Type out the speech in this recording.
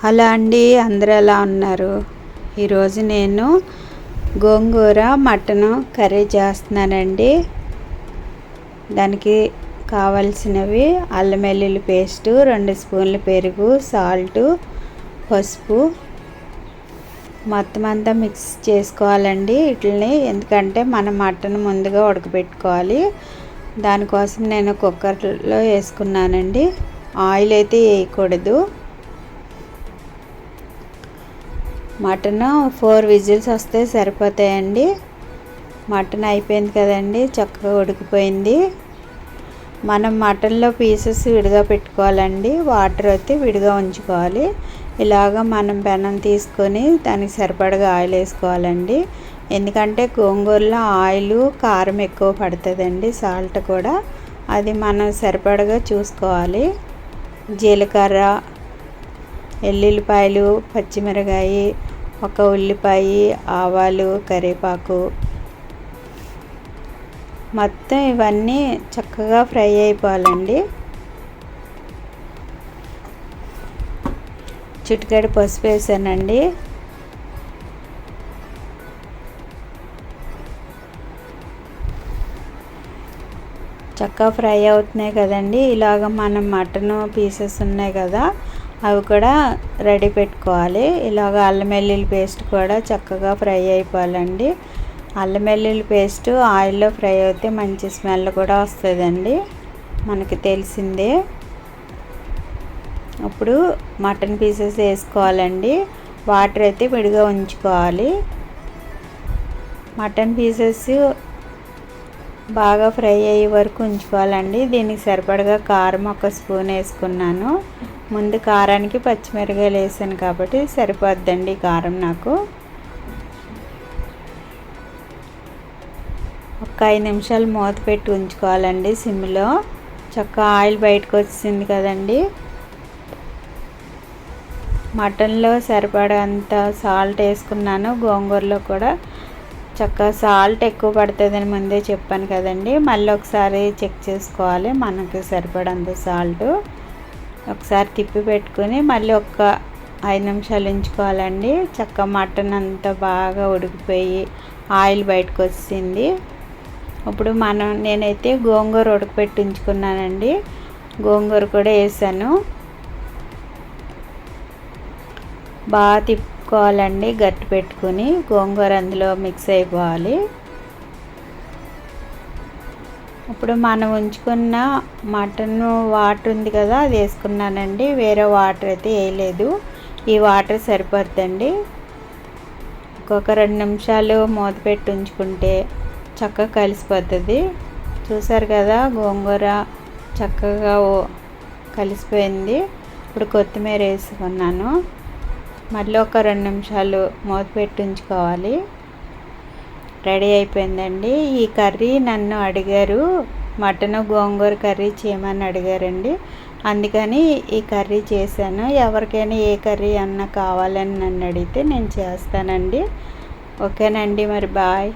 Hello అండి అందరూ ఎలా ఉన్నారు? ఈరోజు నేను గోంగూర మటన్ కర్రీ చేస్తున్నానండి. దానికి కావలసినవి అల్లం వెల్లుల్లి పేస్టు రెండు స్పూన్ల పెరుగు సాల్టు పసుపు. మొత్తం అంతా మిక్స్ చేసుకోవాలండి వీటిని ఎందుకంటే మనం మటన్ ముందుగా ఉడకబెట్టుకోవాలి. దానికోసం నేను కుక్కర్లో వేసుకున్నానండి. ఆయిల్ అయితే వేయకూడదు. మటన్ ఫోర్ విజిల్స్ వస్తే సరిపోతాయండి. మటన్ అయిపోయింది కదండి చక్కగా ఉడికిపోయింది. మనం మటన్లో పీసెస్ విడిగా పెట్టుకోవాలండి వాటర్ అయితే విడిగా ఉంచుకోవాలి. ఇలాగ మనం పెనం తీసుకొని దానికి సరిపడగా ఆయిల్ వేసుకోవాలండి. ఎందుకంటే గోంగూరలో ఆయిల్ కారం ఎక్కువ పడుతుందండి సాల్ట్ కూడా. అది మనం సరిపడగా చూసుకోవాలి. జీలకర్ర ఎల్లుల్లిపాయలు పచ్చిమిరకాయ ఒక ఉల్లిపాయ ఆవాలు కరివేపాకు. మొత్తం ఇవన్నీ చక్కగా ఫ్రై అయిపోవాలండి. చిటికెడు పసుపు వేసానండి. చక్కగా ఫ్రై అవుతున్నాయి కదండి. ఇలాగ మనం మటన్ పీసెస్ ఉన్నాయి కదా అవి కూడా రెడీ పెట్టుకోవాలి. ఇలాగ అల్లం వెల్లుల్లి పేస్ట్ కూడా చక్కగా ఫ్రై అయిపోవాలండి. అల్లం వెల్లుల్లి పేస్ట్ ఆయిల్లో ఫ్రై అయితే మంచి స్మెల్ కూడా వస్తుందండి. మనకి తెలిసిందే. అప్పుడు మటన్ పీసెస్ వేసుకోవాలండి. వాటర్ అయితే విడిగా ఉంచుకోవాలి. మటన్ పీసెస్ బాగా ఫ్రై అయ్యే వరకు ఉంచుకోవాలండి. దీనికి సరిపడగా కారం ఒక స్పూన్ వేసుకున్నాను. ముందు కారానికి పచ్చిమిరకాయలు వేసాను కాబట్టి సరిపోద్దండి కారం నాకు. ఒక ఐదు నిమిషాలు మూత పెట్టి ఉంచుకోవాలండి సిమ్లో. చక్క ఆయిల్ బయటకు వచ్చింది కదండి. మటన్లో సరిపడంత సాల్ట్ వేసుకున్నాను. గోంగూరలో కూడా చక్క సాల్ట్ ఎక్కువ పడుతుందని ముందే చెప్పాను కదండి. మళ్ళీ ఒకసారి చెక్ చేసుకోవాలి. మనకి సరిపడంత సాల్ట్. ఒకసారి తిప్పి పెట్టుకుని మళ్ళీ ఒక ఐదు నిమిషాలు ఉంచుకోవాలండి. చక్క మటన్ అంతా బాగా ఉడికిపోయి ఆయిల్ బయటకు వచ్చింది. ఇప్పుడు మనం నేనైతే గోంగూర ఉడకపెట్టి ఉంచుకున్నానండి. గోంగూర కూడా వేసాను. బాగా తిప్పుకోవాలండి గట్టి పెట్టుకుని. గోంగూర అందులో మిక్స్ అయిపోవాలి. ఇప్పుడు మనం ఉంచుకున్న మటన్ వాటర్ ఉంది కదా అది వేసుకున్నానండి. వేరే వాటర్ అయితే వేయలేదు. ఈ వాటర్ సరిపోద్దండి. ఒక్కొక్క రెండు నిమిషాలు మూత పెట్టి ఉంచుకుంటే చక్కగా కలిసిపోతుంది. చూసారు కదా గోంగూర చక్కగా కలిసిపోయింది. ఇప్పుడు కొత్తిమీర వేసుకున్నాను. మళ్ళీ ఒక రెండు నిమిషాలు మూత పెట్టి ఉంచుకోవాలి. రెడీ అయిపోయిందండి. ఈ కర్రీ నన్ను అడిగారు. మటన్ గోంగూర కర్రీ చేయమని అడిగారండి. అందుకని ఈ కర్రీ చేశాను. ఎవరికైనా ఏ కర్రీ అన్నా కావాలని నన్ను అడిగితే నేను చేస్తానండి. ఓకేనండి మరి బాయ్.